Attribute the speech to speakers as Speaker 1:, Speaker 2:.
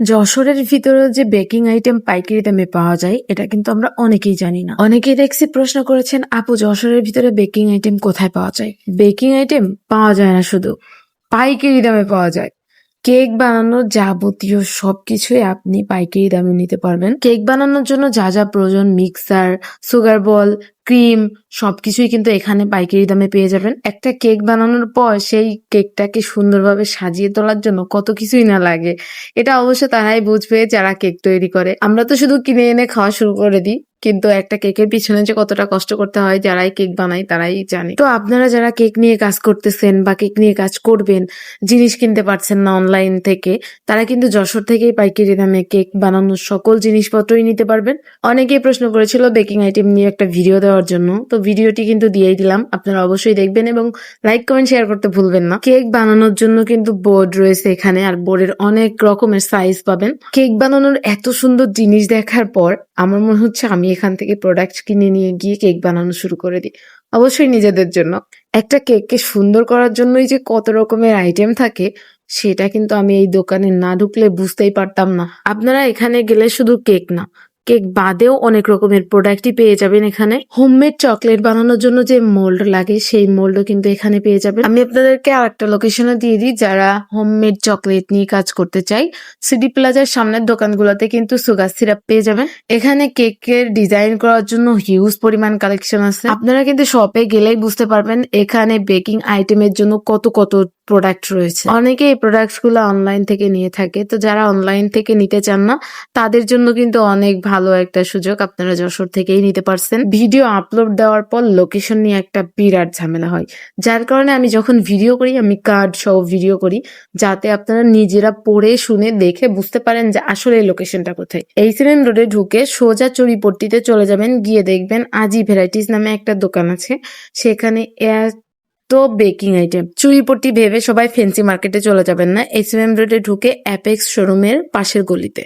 Speaker 1: যশোরের ভিতরে যে বেকিং আইটেম পাইকারি দামে পাওয়া যায়, এটা কিন্তু আমরা অনেকেই জানি না। অনেকেই দেখছি প্রশ্ন করেছেন, আপু, যশোরের ভিতরে বেকিং আইটেম কোথায় পাওয়া যায়? বেকিং আইটেম পাওয়া যায় না শুধু, পাইকারি দামে পাওয়া যায়। কেক বানানোর যাবতীয় সবকিছুই আপনি পাইকারি দামে নিতে পারবেন। কেক বানানোর জন্য যা যা প্রয়োজন, মিক্সার, সুগার বল ক্রিম সবকিছুই কিন্তু এখানে পাইকারি দামে পেয়ে যাবেন। একটা কেক বানানোর পর সেই কেকটাকে সুন্দরভাবে সাজিয়ে তোলার জন্য কত কিছুই না লাগে। এটা অবশ্য তারাই বুঝবে যারা কেক তৈরি করে। আমরা তো শুধু কিনে এনে খাওয়া শুরু করে দিই, কিন্তু একটা কেকের পিছনে যে কতটা কষ্ট করতে হয় যারাই কেক বানায় তারাই জানে। তো আপনারা যারা কেক নিয়ে কাজ করতেছেন বা কেক নিয়ে কাজ করবেন, জিনিস কিনতে পারছেন না অনলাইন থেকে, তারা কিন্তু যশোর থেকেই পাইকারি দামে কেক বানানোর সকল জিনিসপত্রই নিতে পারবেন। অনেকেই প্রশ্ন করেছিল বেকিং আইটেম নিয়ে একটা ভিডিও দেওয়ার জন্য। তো ভিডিওটি কিন্তু দিয়েই দিলাম। আপনারা অবশ্যই দেখবেন এবং লাইক, কমেন্ট, শেয়ার করতে ভুলবেন না। কেক বানানোর জন্য কিন্তু বোর্ড রয়েছে এখানে, আর বোর্ডের অনেক রকমের সাইজ পাবেন। কেক বানানোর এত সুন্দর জিনিস দেখার পর আমার মনে হচ্ছে আমি এখান থেকে প্রোডাক্ট কিনে নিয়ে গিয়ে কেক বানানো শুরু করে দিই। অবশ্যই নিজেদের জন্য। একটা কেককে সুন্দর করার জন্যই যে কত রকমের আইটেম থাকে, সেটা কিন্তু আমি এই দোকানে না ঢুকলে বুঝতেই পারতাম না। আপনারা এখানে গেলে শুধু কেক না কেক বাদেও অনেক রকমের প্রোডাক্টই পেয়ে যাবেন এখানে। হোমমেড চকলেট বানানোর জন্য যে মোল্ড লাগে, সেই মোল্ডও কিন্তু এখানে পেয়ে যাবেন। আমি আপনাদেরকে আর একটা লোকেশনে দিয়ে দিই, যারা হোমমেড চকলেট নিয়ে কাজ করতে চাই। সিডি প্লাজার সামনের দোকানগুলোতে কিন্তু সুগার সিরাপ পেয়ে যাবেন। এখানে কেকের ডিজাইন করার জন্য হিউজ পরিমাণ কালেকশন আছে। আপনারা কিন্তু শপে গেলেই বুঝতে পারবেন, এখানে বেকিং আইটেমের জন্য কত কত প্রোডাক্ট রয়েছে। অনেকে এই প্রোডাক্টসগুলো অনলাইন থেকে নিয়ে থাকে। তো যারা অনলাইন থেকে নিতে চান না তাদের জন্য কিন্তু অনেক ভালো একটা সুযোগ আপনারা যশোর থেকেই নিতে পারছেন। ভিডিও আপলোড দেওয়ার পর লোকেশন নিয়ে একটা বিরাট ঝামেলা হয়। যার কারণে আমি যখন ভিডিও করি আমি কার্ড সহ ভিডিও করি যাতে আপনারা নিজেরা পড়ে শুনে দেখে বুঝতে পারেন যে আসলে এই লোকেশনটা কোথায়। এই সিলেন রোডে ঢুকে সোজা চড়িপট্টিতে চলে যাবেন গিয়ে দেখবেন আজি ভ্যারাইটিস নামে একটা দোকান আছে। সেখানে এত বেকিং আইটেম চুরিপট্টি ভেবে সবাই ফেন্সি মার্কেটে চলে যাবেন না। এস এম রোডে ঢুকে অ্যাপেক্স শোরুমের পাশের গলিতে।